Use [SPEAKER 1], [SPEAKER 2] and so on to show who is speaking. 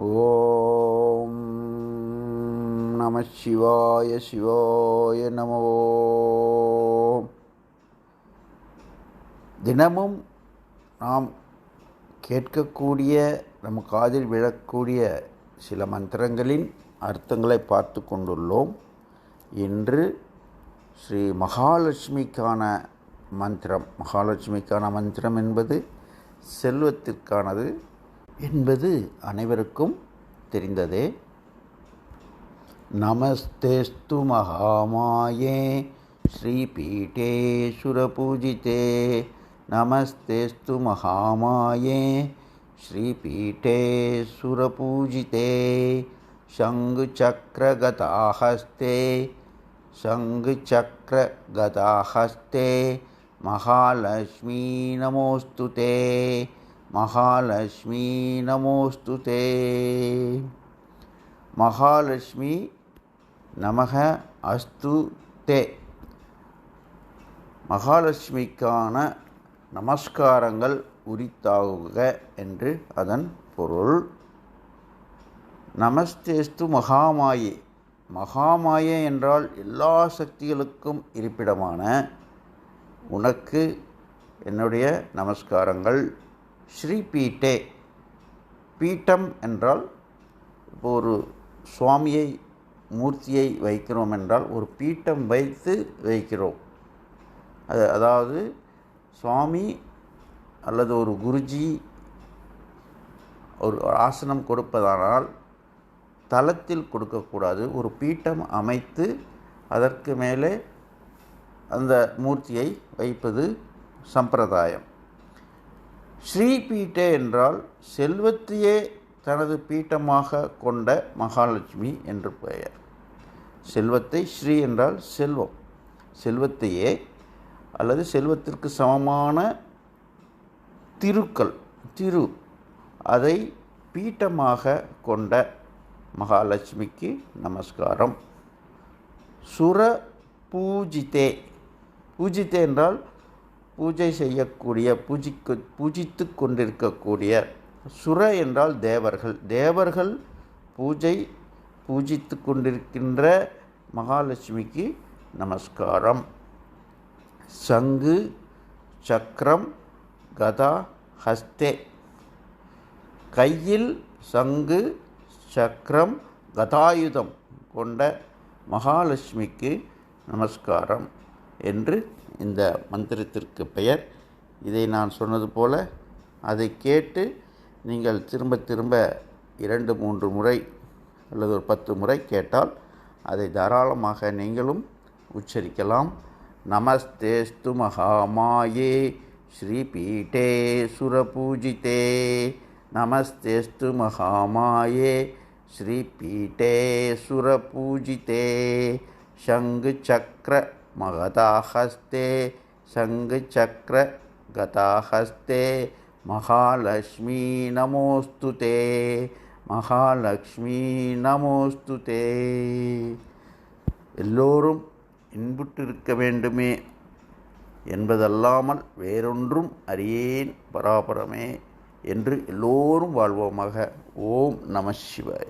[SPEAKER 1] ஓம் நம சிவாய சிவாய நமோ. தினமும் நாம் கேட்கக்கூடிய நம் காதில் விழக்கூடிய சில மந்திரங்களின் அர்த்தங்களை பார்த்து கொண்டுள்ளோம். இன்று ஸ்ரீ மகாலட்சுமிக்கான மந்திரம். மகாலட்சுமிக்கான மந்திரம் என்பது செல்வத்திற்கானது. என்பது அனைவருக்கும் தெரிந்ததே நமஸ்தேஸ்து மகாமாயே ஸ்ரீபீட்டே சுரபூஜிதே நமஸ்தேஸ்து மகாமாயே श्रीपीठे सुरपूजिते शङ्खचक्रगताहस्ते शङ्खचक्रगदाहस्ते महालक्ष्मी नमोऽस्तु ते மகாலட்சுமி நமோஸ்து தே. மகாலட்சுமி நமக அஸ்து தே. மகாலட்சுமிக்கான நமஸ்காரங்கள் உரித்தாகுக என்று அதன் பொருள். நமஸ்தேஸ்து மகாமாயே. மகாமாயே என்றால் எல்லா சக்திகளுக்கும் இருப்பிடமான உனக்கு என்னுடைய நமஸ்காரங்கள். ஸ்ரீபீட்டே. பீட்டம் என்றால் இப்போ ஒரு சுவாமியை மூர்த்தியை வைக்கிறோம் என்றால் ஒரு பீட்டம் வைத்து வைக்கிறோம். அது அதாவது சுவாமி அல்லது ஒரு குருஜி ஒரு ஆசனம் கொடுப்பதானால் தளத்தில் கொடுக்கக்கூடாது. ஒரு பீட்டம் அமைத்து அதற்கு மேலே அந்த மூர்த்தியை வைப்பது சம்பிரதாயம். ஸ்ரீபீட்டே என்றால் செல்வத்தையே தனது பீட்டமாக கொண்ட மகாலட்சுமி என்று பெயர். செல்வத்தை ஸ்ரீ என்றால் செல்வம். செல்வத்தையே அல்லது செல்வத்திற்கு சமமான திருக்கள் திரு அதை பீட்டமாக கொண்ட மகாலட்சுமிக்கு நமஸ்காரம். சுர பூஜித்தே பூஜித்தே என்றால் பூஜை செய்யக்கூடிய பூஜிக்கு பூஜித்து கொண்டிருக்கக்கூடிய சுர என்றால் தேவர்கள். தேவர்கள் பூஜை பூஜித்து கொண்டிருக்கின்ற மகாலட்சுமிக்கு நமஸ்காரம். சங்கு சக்கரம் கதா ஹஸ்தே. கையில் சங்கு சக்கரம் கதாயுதம் கொண்ட மகாலட்சுமிக்கு நமஸ்காரம் என்று இந்த மந்திரத்திற்கு பெயர். இதை நான் சொன்னது போல அதை கேட்டு நீங்கள் திரும்ப திரும்ப இரண்டு மூன்று முறை அல்லது ஒரு பத்து முறை கேட்டால் அதை தாராளமாக நீங்களும் உச்சரிக்கலாம். நமஸ்தேஸ்து மகாமாயே ஸ்ரீபீட்டே சுரபூஜிதே. நமஸ்தேஸ்து மகாமாயே ஸ்ரீபீட்டே சுரபூஜிதே. சங்கு சக்கர மகதாஹஸ்தே சங்கு சக்கர கதாஹஸ்தே மகாலட்சுமி நமோஸ்து தே மகாலட்சுமி நமோஸ்து தே. எல்லோரும் இன்புற்றிருக்க வேண்டுமே என்பதல்லாமல் வேறொன்றும் அறியேன் பராபரமே என்று எல்லோரும் வாழ்வோமாக. ஓம் நம சிவாய.